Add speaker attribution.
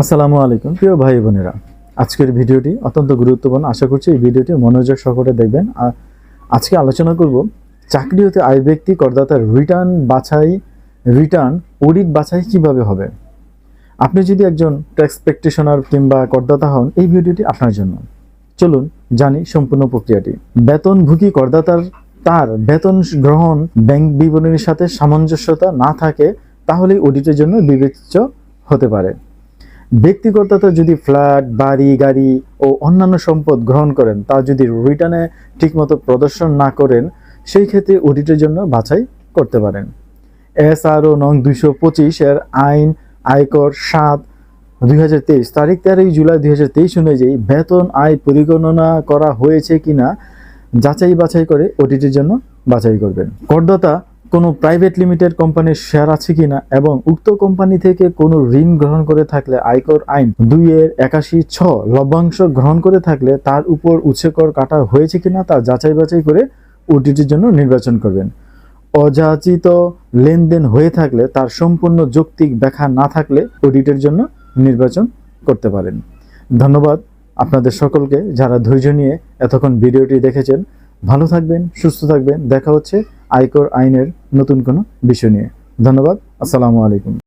Speaker 1: আসসালামু আলাইকুম। প্রিয় ভাই বোনেরা, আজকের ভিডিওটি অত্যন্ত গুরুত্বপূর্ণ। আশা করছি এই ভিডিওটি মনোযোগ সহকারে দেখবেন। আর আজকে আলোচনা করব চাকরি হতে আয় ব্যক্তি করদাতার রিটার্ন বাছাই রিটার্ন অডিট বাছাই কীভাবে হবে। আপনি যদি একজন ট্যাক্স প্র্যাকটিশনার কিংবা করদাতা হন, এই ভিডিওটি আপনার জন্য। চলুন জানি সম্পূর্ণ প্রক্রিয়াটি। বেতনভোগী করদাতার, তার বেতন গ্রহণ ব্যাংক বিবরণীর সাথে সামঞ্জস্যতা না থাকে তাহলে অডিটের জন্য বিবেচ্য হতে পারে। ব্যক্তিগততা যদি ফ্ল্যাট বাড়ি, গাড়ি ও অন্যান্য সম্পদ গ্রহণ করেন, তা যদি রিটার্নে ঠিকমতো প্রদর্শন না করেন, সেই ক্ষেত্রে অডিটের জন্য বাছাই করতে পারেন। এসআরও নং দুইশো পঁচিশ এর আইন, আয়কর সাত, দুই তারিখ তেরোই জুলাই দুই হাজার তেইশ অনুযায়ী বেতন আয় পরিগণনা করা হয়েছে কিনা যাচাই বাছাই করে অডিটের জন্য বাছাই করবেন। করদাতা কোনো প্রাইভেট লিমিটেড কোম্পানির শেয়ার আছে কিনা এবং উক্ত কোম্পানি থেকে কোনো ঋণ গ্রহণ করে থাকলে আয়কর আইন দুই এর একাশি ছ লভ্যাংশ গ্রহণ করে থাকলে তার উপর উচ্চকর কাটা হয়েছে কিনা তা যাচাই বাছাই করে ওটিটির জন্য নির্বাচন করবেন। অযাচিত লেনদেন হয়ে থাকলে তার সম্পূর্ণ যৌক্তিক ব্যাখ্যা না থাকলে অডিটের জন্য নির্বাচন করতে পারেন। ধন্যবাদ আপনাদের সকলকে যারা ধৈর্য নিয়ে এতক্ষণ ভিডিওটি দেখেছেন। ভালো থাকবেন, সুস্থ থাকবেন। দেখা হচ্ছে আয়কর আইনের নতুন কোনো বিষয় নিয়ে। ধন্যবাদ আসসালামু আলাইকুম।